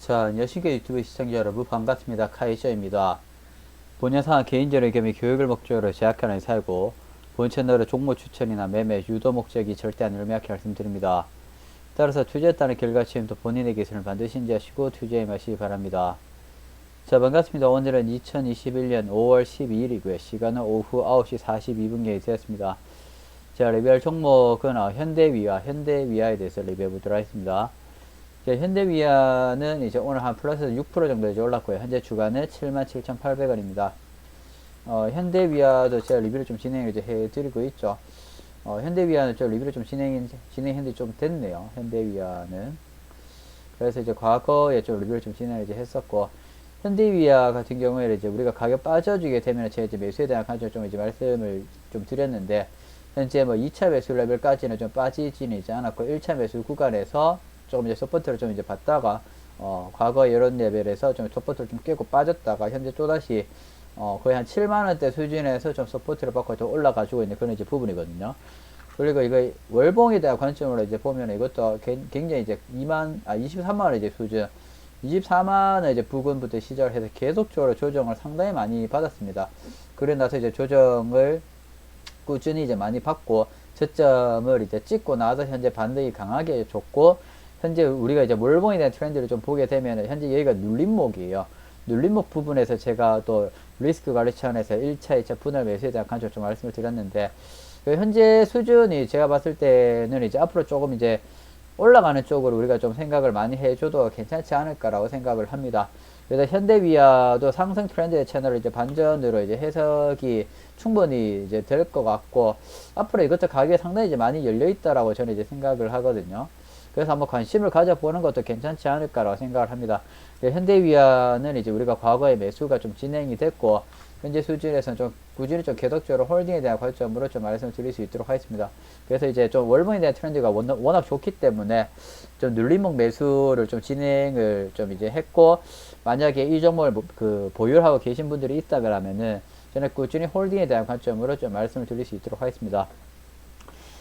자, 안녕하십니까 유튜브 시청자 여러분 반갑습니다. 카이저입니다. 본 영상은 개인적인 겸 교육을 목적으로 제작하는 사이고 본 채널의 종목 추천이나 매매, 유도 목적이 절대 아니를 명확히 말씀드립니다. 따라서 따른 결과 지금도 본인의 기술을 반드시 인지하시고 투자에 마시기 바랍니다. 자 반갑습니다. 오늘은 2021년 5월 12일이고요. 시간은 오후 9시 42분경이 되었습니다. 자 리뷰할 종목은 어, 현대위아, 현대위아에 대해서 리뷰해 보도록 하겠습니다. 자, 현대위아는 이제 오늘 한 플러스 6% 정도 이제 올랐고요. 현재 주가는 77,800원입니다. 어, 현대위아도 제가 리뷰를 좀 진행을 이제 해드리고 있죠. 어, 현대위아는 좀 리뷰를 좀 진행, 진행했는데 좀 됐네요. 현대위아는. 그래서 이제 과거에 좀 리뷰를 좀 진행을 이제 했었고, 현대위아 같은 경우에 이제 우리가 가격 빠져주게 되면 제가 이제 매수에 대한 관점 좀 이제 말씀을 좀 드렸는데, 현재 뭐 2차 매수 레벨까지는 좀 빠지지는 않았고, 1차 매수 구간에서 조금 이제 서포트를 좀 이제 받다가, 어, 과거 이런 레벨에서 좀 서포트를 좀 깨고 빠졌다가, 현재 또다시 어, 거의 한 7만원대 수준에서 좀 서포트를 받고 좀 올라가지고 있는 그런 이제 부분이거든요. 그리고 이거 월봉에 대한 관점으로 이제 보면 이것도 개- 굉장히 이제 2만, 아, 23만원 이제 수준, 24만원 이제 부근부터 시작해서 계속적으로 조정을 상당히 많이 받았습니다. 그래 나서 이제 조정을 꾸준히 이제 많이 받고 저점을 이제 찍고 나서 현재 반등이 강하게 줬고 현재 우리가 이제 몰봉에 대한 트렌드를 좀 보게 되면 현재 여기가 눌림목이에요. 눌림목 부분에서 제가 또 리스크 관리 차원에서 1차, 2차 분할 매수에 대한 관점 좀 말씀을 드렸는데 그 현재 수준이 제가 봤을 때는 이제 앞으로 조금 이제 올라가는 쪽으로 우리가 좀 생각을 많이 해줘도 괜찮지 않을까라고 생각을 합니다. 그래서 현대위아도 상승 트렌드의 채널을 이제 반전으로 이제 해석이 충분히 이제 될 것 같고 앞으로 이것도 가격이 상당히 이제 많이 열려 있다라고 저는 이제 생각을 하거든요. 그래서 한번 관심을 가져보는 것도 괜찮지 않을까라고 생각을 합니다. 그 현대위아는 이제 우리가 과거에 매수가 좀 진행이 됐고 현재 수준에서는 좀 꾸준히 좀 계속적으로 홀딩에 대한 관점으로 좀 말씀을 드릴 수 있도록 하겠습니다. 그래서 이제 좀 월봉에 대한 트렌드가 워낙, 좋기 때문에 좀 눌림목 매수를 좀 진행을 좀 이제 했고 만약에 이 종목을 뭐- 그 보유하고 계신 분들이 있다 그러면은 저는 꾸준히 홀딩에 대한 관점으로 좀 말씀을 드릴 수 있도록 하겠습니다.